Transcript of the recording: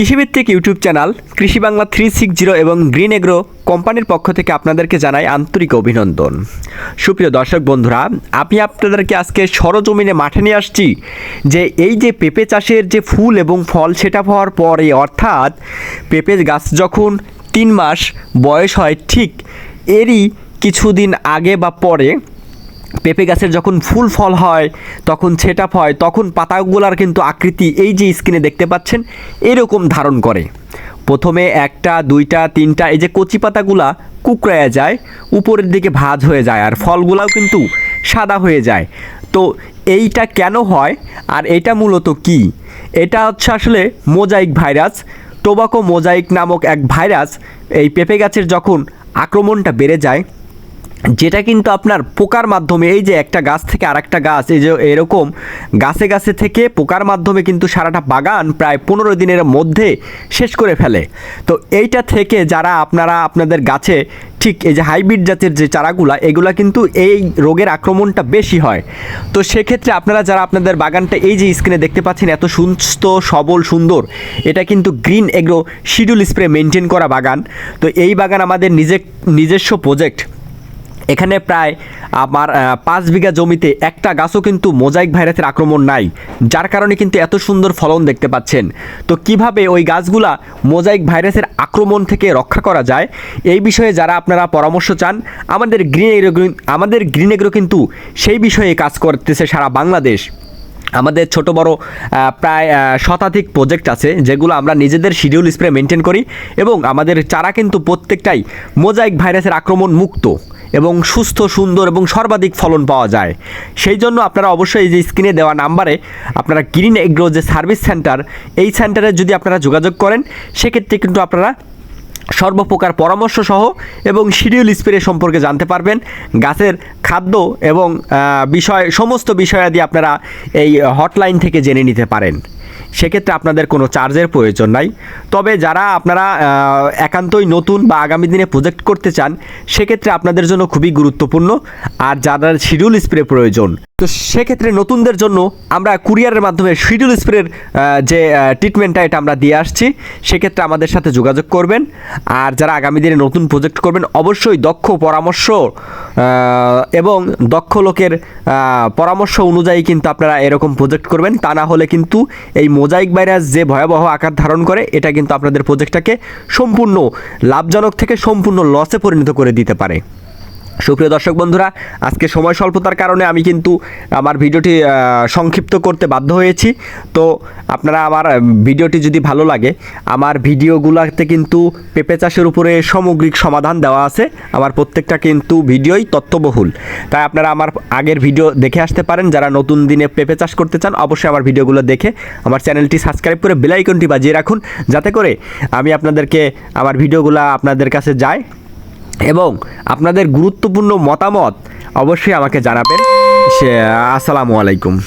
কৃষিভিত্তিক YouTube channel Krishi Bangla three six zero এবং green agro কোম্পানির পক্ষ থেকে আপনাদেরকে জানাই আন্তরিক অভিনন্দন। সুপ্রিয় দর্শক বন্ধুরা, আমি আপনাদেরকে আজকে সরজমিনে মাঠে নিয়ে আসছি যে এই যে পেঁপে চাষের যে ফুল এবং ফল সেটা হওয়ার পরে অর্থাৎ পেঁপে গাছ যখন তিন মাস বয়স হয় ঠিক এরই কিছুদিন আগে বা পরে পেঁপে গাছের যখন ফুল ফল হয়, তখন ছেটাপ হয়, তখন পাতাগুলার কিন্তু আকৃতি এই যে স্ক্রিনে দেখতে পাচ্ছেন, এরকম ধারণ করে। প্রথমে একটা, দুইটা, তিনটা, এই যে কচি পাতাগুলা কুকড়ায়া যায়, উপরের দিকে ভাঁজ হয়ে যায় আর ফলগুলাও কিন্তু সাদা হয়ে যায়। তো এইটা কেন হয় আর এটা মূলত কি? এটা হচ্ছে আসলে মোজাইক ভাইরাস, টোবাকো মোজাইক নামক এক ভাইরাস। এই পেঁপে গাছের যখন আক্রমণটা বেড়ে যায় যেটা কিন্তু আপনার পোকার মাধ্যমে, এই যে একটা গাছ থেকে আরেকটা গাছ, এই যে এরকম গাছে গাছে থেকে পোকার মাধ্যমে কিন্তু সারাটা বাগান প্রায় পনেরো দিনের মধ্যে শেষ করে ফেলে। তো এইটা থেকে যারা আপনারা আপনাদের গাছে ঠিক এই যে হাইব্রিড জাতের যে চারাগুলা, এগুলা কিন্তু এই রোগের আক্রমণটা বেশি হয়। তো সেক্ষেত্রে আপনারা যারা আপনাদের বাগানটা এই যে স্ক্রিনে দেখতে পাচ্ছেন, এত সুস্থ, সবল, সুন্দর, এটা কিন্তু green agro schedule spray maintain করা বাগান। তো এই বাগান আমাদের নিজে নিজস্ব প্রজেক্ট এখানে প্রায়, আমার পাঁচ বিঘা জমিতে একটা গাছও কিন্তু মোজাইক ভাইরাসের আক্রমণ নাই, যার কারণে কিন্তু এত সুন্দর ফলন দেখতে পাচ্ছেন। তো কীভাবে ওই গাছগুলা মোজাইক ভাইরাসের আক্রমণ থেকে রক্ষা করা যায়? এই বিষয়ে যারা আপনারা পরামর্শ চান, আমাদের গ্রিন এগ্রো আমাদের গ্রিন এগ্রো কিন্তু সেই বিষয়ে কাজ করতেছে সারা বাংলাদেশ। আমাদের ছোট বড় প্রায় শতাধিক প্রজেক্ট আছে, যেগুলো আমরা নিজেদের শিডিউল স্প্রে মেনটেন করি এবং আমাদের চারা কিন্তু প্রত্যেকটাই মোজাইক ভাইরাসের আক্রমণ মুক্ত। এবং সুস্থ, সুন্দর এবং সর্বাধিক ফলন পাওয়া যায়। সেই জন্য আপনারা অবশ্যই এই যে স্ক্রিনে দেওয়া নাম্বারে আপনারা গ্রিন এগ্রো যে সার্ভিস সেন্টার, এই সেন্টারে যদি আপনারা যোগাযোগ করেন, সেক্ষেত্রে কিন্তু আপনারা সর্বপ্রকার পরামর্শ সহ এবং শিডিউল স্প্রে সম্পর্কে জানতে পারবেন। গাছের খাদ্য এবং বিষয়, সমস্ত বিষয়াদি আপনারা এই হটলাইন থেকে জেনে নিতে পারেন। সেক্ষেত্রে আপনাদের কোনো চার্জের প্রয়োজন নাই। তবে যারা আপনারা একান্তই নতুন বা আগামী দিনে প্রজেক্ট করতে চান, সেক্ষেত্রে আপনাদের জন্য খুবই গুরুত্বপূর্ণ। আর যাদের শিডিউল স্প্রে প্রয়োজন তো সেক্ষেত্রে নতুনদের জন্য আমরা কুরিয়ারের মাধ্যমে শিডিউল স্প্রের যে ট্রিটমেন্টটা এটা আমরা দিয়ে আসছি, সেক্ষেত্রে আমাদের সাথে যোগাযোগ করবেন। আর যারা আগামী দিনে নতুন প্রজেক্ট করবেন, অবশ্যই দক্ষ পরামর্শ এবং দক্ষ লোকের পরামর্শ অনুযায়ী কিন্তু আপনারা এরকম প্রজেক্ট করবেন। তা না হলে কিন্তু এই মোজাইক ভাইরাস যে ভয়াবহ আকার ধারণ করে, এটা কিন্তু আপনাদের প্রজেক্টটাকে সম্পূর্ণ লাভজনক থেকে সম্পূর্ণ লসে পরিণত করে দিতে পারে। সুপ্রিয় দর্শক বন্ধুরা, আজকে সময় স্বল্পতার কারণে আমি কিন্তু আমার ভিডিওটি সংক্ষিপ্ত করতে বাধ্য হয়েছি। তো আপনারা আমার ভিডিওটি যদি ভালো লাগে, আমার ভিডিওগুলোতে কিন্তু পেঁপে চাষের উপরে সামগ্রিক সমাধান দেওয়া আছে। আমার প্রত্যেকটা কিন্তু ভিডিওই তথ্যবহুল। তাই আপনারা আমার আগের ভিডিও দেখে আসতে পারেন। যারা নতুন দিনে পেঁপে চাষ করতে চান, অবশ্যই আমার ভিডিওগুলো দেখে আমার চ্যানেলটি সাবস্ক্রাইব করে বেল আইকনটি বাজিয়ে রাখুন। যাতে করে আমি আপনাদেরকে, আমার ভিডিওগুলো আপনাদের কাছে যায়। এবং আপনাদের গুরুত্বপূর্ণ মতামত অবশ্যই আমাকে জানাবেন। সে আসসালামু আলাইকুম।